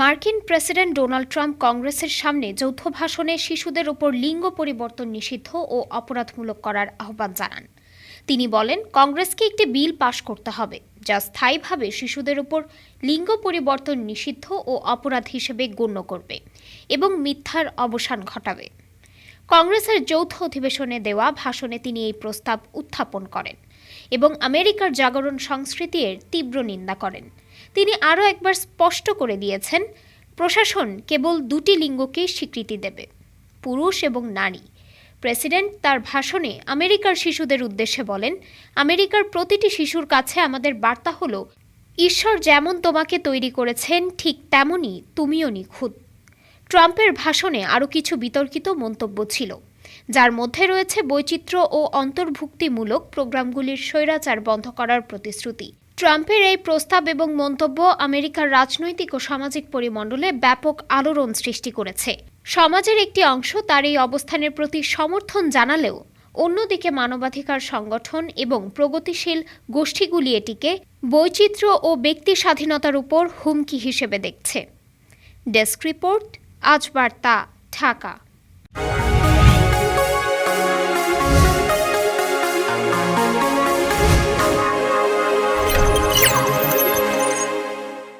মার্কিন president Donald Trump কংগ্রেসের সামনে যৌথ ভাষণে শিশুদের ওপর লিঙ্গ পরিবর্তন নিষিদ্ধ ও অপরাধমূলক করার আহ্বান জানান। তিনি বলেন, কংগ্রেসকে একটি বিল পাশ করতে হবে, যা স্থায়ীভাবে শিশুদের উপর লিঙ্গ পরিবর্তন নিষিদ্ধ ও অপরাধ হিসেবে গণ্য করবে এবং মিথ্যার অবসান ঘটাবে। কংগ্রেসের যৌথ অধিবেশনে দেওয়া ভাষণে তিনি এই প্রস্তাব উত্থাপন করেন। এবং আমেরিকার জাগরণ সংস্কৃতি এর তীব্র নিন্দা করেন। তিনি আরও একবার স্পষ্ট করে দিয়েছেন, প্রশাসন কেবল দুটি লিঙ্গকেই স্বীকৃতি দেবে, পুরুষ এবং নারী। প্রেসিডেন্ট তার ভাষণে আমেরিকার শিশুদের উদ্দেশ্যে বলেন, আমেরিকার প্রতিটি শিশুর কাছে আমাদের বার্তা হলো, ঈশ্বর যেমন তোমাকে তৈরি করেছেন, ঠিক তেমনই তুমিও নিখুঁত। ট্রাম্পের ভাষণে আরও কিছু বিতর্কিত মন্তব্য ছিল। যার মধ্যে রয়েছে বৈচিত্র্য ও অন্তর্ভুক্তিমূলক প্রোগ্রামগুলির স্বৈরাচার বন্ধ করার প্রতিশ্রুতি। ট্রাম্পের এই প্রস্তাব এবং মন্তব্য আমেরিকার রাজনৈতিক ও সামাজিক পরিমণ্ডলে ব্যাপক আলোড়ন সৃষ্টি করেছে। সমাজের একটি অংশ তার এই অবস্থানের প্রতি সমর্থন জানালেও অন্যদিকে মানবাধিকার সংগঠন এবং প্রগতিশীল গোষ্ঠীগুলি এটিকে বৈচিত্র্য ও ব্যক্তি স্বাধীনতার উপর হুমকি হিসেবে দেখছে। ডেস্ক রিপোর্ট, আজ বার্তা, ঢাকা।